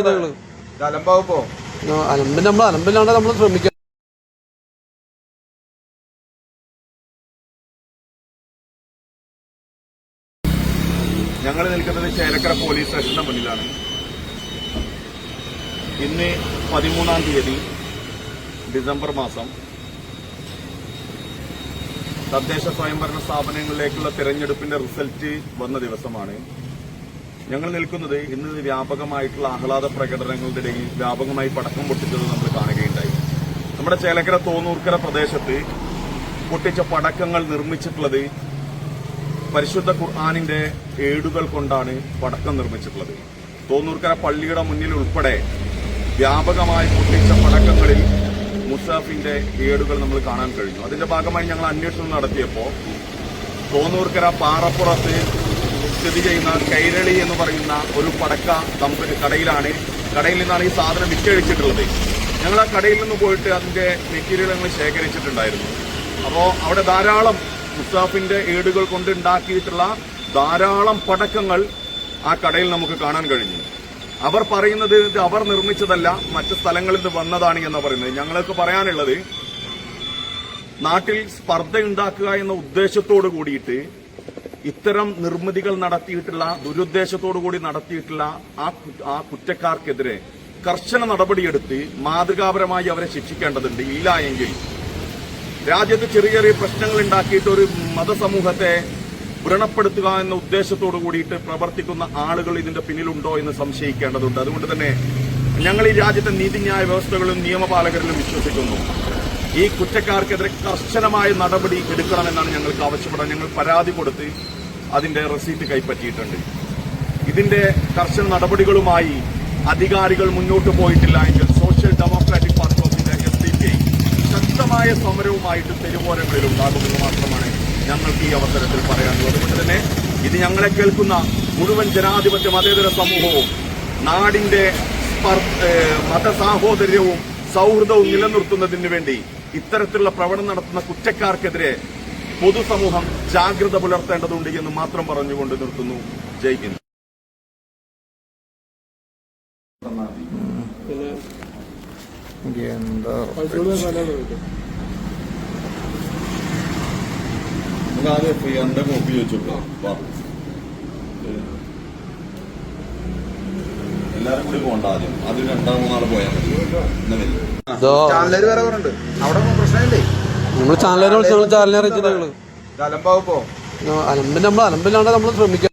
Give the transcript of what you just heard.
അലമ്പാവുമ്പോ? അലമ്പിന് നമ്മൾ അലമ്പില്ലാണ്ട് നമ്മൾ ശ്രമിക്കാം ഞങ്ങൾ നിൽക്കുന്നത് ചേലക്കര പോലീസ് സ്റ്റേഷന്റെ മുന്നിലാണ്. ഇന്ന് പതിമൂന്നാം തീയതി ഡിസംബർ മാസം. തദ്ദേശ സ്വയംഭരണ സ്ഥാപനങ്ങളിലേക്കുള്ള തിരഞ്ഞെടുപ്പിന്റെ റിസൾട്ട് വന്ന ദിവസമാണ്. ഞങ്ങൾ നിൽക്കുന്നത് ഇന്ന് വ്യാപകമായിട്ടുള്ള ആഹ്ലാദ പ്രകടനങ്ങളുടെ ഇടയിൽ വ്യാപകമായി പടക്കം പൊട്ടിച്ചത് നമ്മൾ കാണുകയുണ്ടായി. നമ്മുടെ ചേലക്കര തോന്നൂർക്കര പ്രദേശത്ത് പൊട്ടിച്ച പടക്കങ്ങൾ നിർമ്മിച്ചിട്ടുള്ളത് പരിശുദ്ധ ഖുർആാനിന്റെ ഏടുകൾ കൊണ്ടാണ് പടക്കം നിർമ്മിച്ചിട്ടുള്ളത്. തോന്നൂർക്കര പള്ളിയുടെ മുന്നിൽ ഉൾപ്പെടെ വ്യാപകമായി പൊട്ടിച്ച പടക്കങ്ങളിൽ മുസാഫിന്റെ ഏടുകൾ നമ്മൾ കാണാൻ കഴിഞ്ഞു. അതിന്റെ ഭാഗമായി ഞങ്ങൾ അന്വേഷണം നടത്തിയപ്പോൾ തോന്നൂർക്കര പാറപ്പുറത്ത് സ്ഥിതി ചെയ്യുന്ന കൈരളി എന്ന് പറയുന്ന ഒരു പടക്ക കമ്പനി കടയിലാണ്. കടയിൽ നിന്നാണ് ഈ സാധനം വിറ്റഴിച്ചിട്ടുള്ളത്. ഞങ്ങൾ ആ കടയിൽ നിന്ന് പോയിട്ട് അതിന്റെ മെറ്റീരിയൽ ഞങ്ങൾ ശേഖരിച്ചിട്ടുണ്ടായിരുന്നു. അപ്പോൾ അവിടെ ധാരാളം മുസാഫിന്റെ ഏടുകൾ കൊണ്ട് ഉണ്ടാക്കിയിട്ടുള്ള ധാരാളം പടക്കങ്ങൾ ആ കടയിൽ നമുക്ക് കാണാൻ കഴിഞ്ഞു. അവർ പറയുന്നത് അവർ നിർമ്മിച്ചതല്ല മറ്റ് സ്ഥലങ്ങളിൽ നിന്ന് വന്നതാണ് എന്ന് പറയുന്നത്. ഞങ്ങൾക്ക് പറയാനുള്ളത് നാട്ടിൽ സ്പർദ്ധ ഉണ്ടാക്കുക എന്ന ഉദ്ദേശത്തോടു കൂടിയിട്ട് ഇത്തരം നിർമ്മിതികൾ നടത്തിയിട്ടുള്ള ദുരുദ്ദേശത്തോടു കൂടി നടത്തിയിട്ടുള്ള ആ കുറ്റക്കാർക്കെതിരെ കർശന നടപടിയെടുത്ത് മാതൃകാപരമായി അവരെ ശിക്ഷിക്കേണ്ടതുണ്ട്. ഇല്ല എങ്കിൽ രാജ്യത്ത് ചെറിയ ചെറിയ പ്രശ്നങ്ങൾ ഉണ്ടാക്കിയിട്ട് ഒരു മതസമൂഹത്തെ വ്രണപ്പെടുത്തുക എന്ന ഉദ്ദേശത്തോടു കൂടിയിട്ട് പ്രവർത്തിക്കുന്ന ആളുകൾ ഇതിന്റെ പിന്നിലുണ്ടോ എന്ന് സംശയിക്കേണ്ടതുണ്ട്. അതുകൊണ്ട് തന്നെ ഞങ്ങൾ ഈ രാജ്യത്തെ നീതിന്യായ വ്യവസ്ഥകളിലും നിയമപാലകരിലും വിശ്വസിക്കുന്നു. ഈ കുറ്റക്കാർക്കെതിരെ കർശനമായ നടപടി എടുക്കണമെന്നാണ് ഞങ്ങൾക്ക് ആവശ്യപ്പെടാൻ ഞങ്ങൾ പരാതി കൊടുത്ത് അതിന്റെ റെസീറ്റ് കൈപ്പറ്റിയിട്ടുണ്ട്. ഇതിന്റെ കർശന നടപടികളുമായി അധികാരികൾ മുന്നോട്ട് പോയിട്ടില്ല എങ്കിൽ social democratic party of India S D P ശക്തമായ സമരവുമായിട്ട് തെരുവോരങ്ങളിൽ ഉണ്ടാകുമെന്ന് മാത്രമാണ് ഞങ്ങൾക്ക് ഈ അവസരത്തിൽ പറയാനുള്ളത്. അതുകൊണ്ട് തന്നെ ഇത് ഞങ്ങളെ കേൾക്കുന്ന മുഴുവൻ ജനാധിപത്യ മതേതര സമൂഹവും നാടിന്റെ മതസാഹോദര്യവും സൗഹൃദവും നിലനിർത്തുന്നതിന് വേണ്ടി ഇത്തരത്തിലുള്ള പ്രവണം നടത്തുന്ന കുറ്റക്കാർക്കെതിരെ പൊതുസമൂഹം ജാഗ്രത പുലർത്തേണ്ടതുണ്ട് എന്ന് മാത്രം പറഞ്ഞുകൊണ്ട് നിർത്തുന്നു. ജയ് ഹിന്ദ്. എന്താ? നമുക്ക് ആദ്യം എഫ് ഐ ആറിന്റെ കോപ്പി ചോദിച്ചോളാം എല്ലാരും കൂടി പോകണ്ട ആദ്യം. ആദ്യം രണ്ടാം മൂന്നാൾ പോയാൽ മതി. ഇതോ. ചാനലുകാർ വേറെ പറഞ്ഞിട്ടുണ്ട്. അവിടെ പ്രശ്നമില്ലേ? നമ്മൾ വിളിച്ച് നമ്മൾ അലമ്പാവുമ്പോ അലമ്പിന് നമ്മൾ അലമ്പില്ലാണ്ട് നമ്മൾ ശ്രമിക്കുക